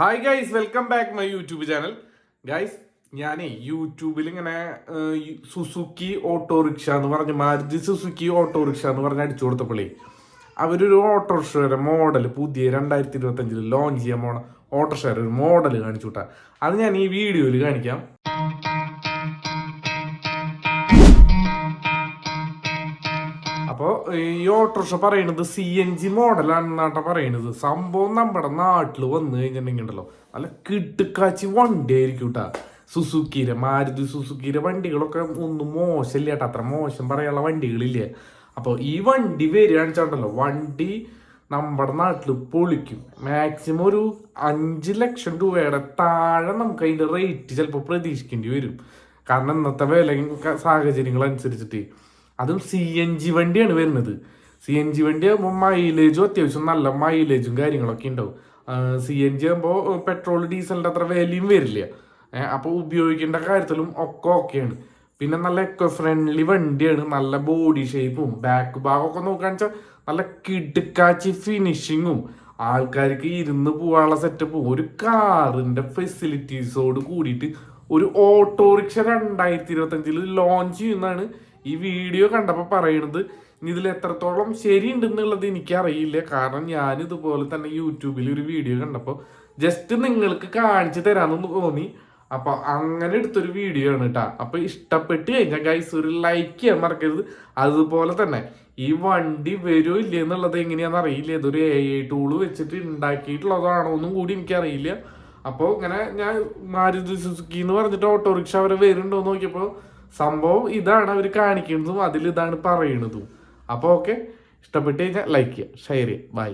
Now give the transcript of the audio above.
Hi guys welcome back my YouTube channel guys ഞാനേ യൂട്യൂബിൽ ഇങ്ങനെ സുസുക്കി ഓട്ടോറിക്ഷ എന്ന് പറഞ്ഞ മാരുതി സുസുക്കി ഓട്ടോറിക്ഷ എന്ന് പറഞ്ഞ് അടിച്ചു കൊടുത്തപ്പോഴേ അവരൊരു ഓട്ടോറിക്ഷയുടെ മോഡൽ പുതിയ രണ്ടായിരത്തി ഇരുപത്തഞ്ചിൽ ലോഞ്ച് ചെയ്യാൻ പോണ ഓട്ടോറിക്ഷയുടെ ഒരു മോഡൽ കാണിച്ചു വിട്ടാ അത് ഞാൻ ഈ വീഡിയോയിൽ കാണിക്കാം. അപ്പോൾ ഈ ഓട്ടോറിക്ഷ പറയണത് സി എൻ ജി മോഡലാണെന്നാട്ടാ പറയണത് സംഭവം നമ്മുടെ നാട്ടിൽ വന്നു കഴിഞ്ഞിട്ടുണ്ടെങ്കിൽ ഉണ്ടല്ലോ നല്ല കിട്ടുക്കാച്ചി വണ്ടി ആയിരിക്കും കേട്ടാ സുസുക്കിയുടെ മാരുതി സുസുക്കിയുടെ വണ്ടികളൊക്കെ ഒന്നും മോശമില്ല കേട്ടോ അത്ര മോശം പറയാനുള്ള വണ്ടികളില്ല. അപ്പോൾ ഈ വണ്ടി വരികയാണെന്ന് വെച്ചാണ്ടല്ലോ വണ്ടി നമ്മുടെ നാട്ടിൽ പൊളിക്കും. മാക്സിമം ഒരു അഞ്ച് ലക്ഷം രൂപയുടെ താഴെ നമുക്ക് അതിന്റെ റേറ്റ് ചിലപ്പോൾ പ്രതീക്ഷിക്കേണ്ടി വരും. കാരണം ഇന്നത്തെ വില സാഹചര്യങ്ങൾ അനുസരിച്ചിട്ട് അതും സി എൻ ജി വണ്ടിയാണ് വരുന്നത്. സി എൻ ജി വണ്ടി ആകുമ്പോൾ മൈലേജും അത്യാവശ്യം നല്ല മൈലേജും കാര്യങ്ങളൊക്കെ ഉണ്ടാവും. സി എൻ ജി ആകുമ്പോൾ പെട്രോൾ ഡീസലിന്റെ അത്ര വിലയും വരില്ല. അപ്പോൾ ഉപയോഗിക്കേണ്ട കാര്യത്തിലും ഒക്കെ ഓക്കെയാണ് പിന്നെ നല്ല എക്കോ ഫ്രണ്ട്ലി വണ്ടിയാണ്. നല്ല ബോഡി ഷേപ്പും ബാക്ക് ഭാഗമൊക്കെ നോക്കുകയാണെന്ന് വെച്ചാൽ നല്ല കിടുക്കാച്ചി ഫിനിഷിങ്ങും ആൾക്കാർക്ക് ഇരുന്ന് പോകാനുള്ള സെറ്റപ്പും ഒരു കാറിന്റെ ഫെസിലിറ്റീസോട് കൂടിയിട്ട് ഒരു ഓട്ടോറിക്ഷ രണ്ടായിരത്തി ഇരുപത്തഞ്ചിൽ ലോഞ്ച് ചെയ്യുന്നതാണ് ഈ വീഡിയോ കണ്ടപ്പോൾ പറയണത് ഇനി ഇതിൽ എത്രത്തോളം ശരിയുണ്ടെന്നുള്ളത് എനിക്കറിയില്ല. കാരണം ഞാൻ ഇതുപോലെ തന്നെ യൂട്യൂബിൽ ഒരു വീഡിയോ കണ്ടപ്പോൾ ജസ്റ്റ് നിങ്ങൾക്ക് കാണിച്ചു തരാമെന്ന് തോന്നി. അപ്പോൾ അങ്ങനെ എടുത്തൊരു വീഡിയോ ആണ് കേട്ടോ അപ്പോൾ ഇഷ്ടപ്പെട്ട് കഴിഞ്ഞാൽ ഗൈസ് ഒരു ലൈക്ക് ചെയ്യാൻ മറക്കരുത്. അതുപോലെ തന്നെ ഈ വണ്ടി വരുമോ ഇല്ല എന്നുള്ളത് എങ്ങനെയാണെന്ന് അറിയില്ല. ഇതൊരു എ ഐ ടൂൾ വെച്ചിട്ട് ഉണ്ടാക്കിയിട്ടുള്ളതാണോ എന്നും കൂടി എനിക്കറിയില്ല. അപ്പോൾ ഇങ്ങനെ ഞാൻ മാരുതി സുസുക്കി എന്ന് പറഞ്ഞിട്ട് ഓട്ടോറിക്ഷ അവരെ വരുന്നുണ്ടോ എന്ന് നോക്കിയപ്പോൾ സംഭവം ഇതാണ് അവർ കാണിക്കുന്നതും അതിൽ ഇതാണ് പറയണതും. അപ്പോൾ ഓക്കെ ഇഷ്ടപ്പെട്ട് കഴിഞ്ഞാൽ ലൈക്ക് ചെയ്യുക ഷെയർ ചെയ്യുക. ബൈ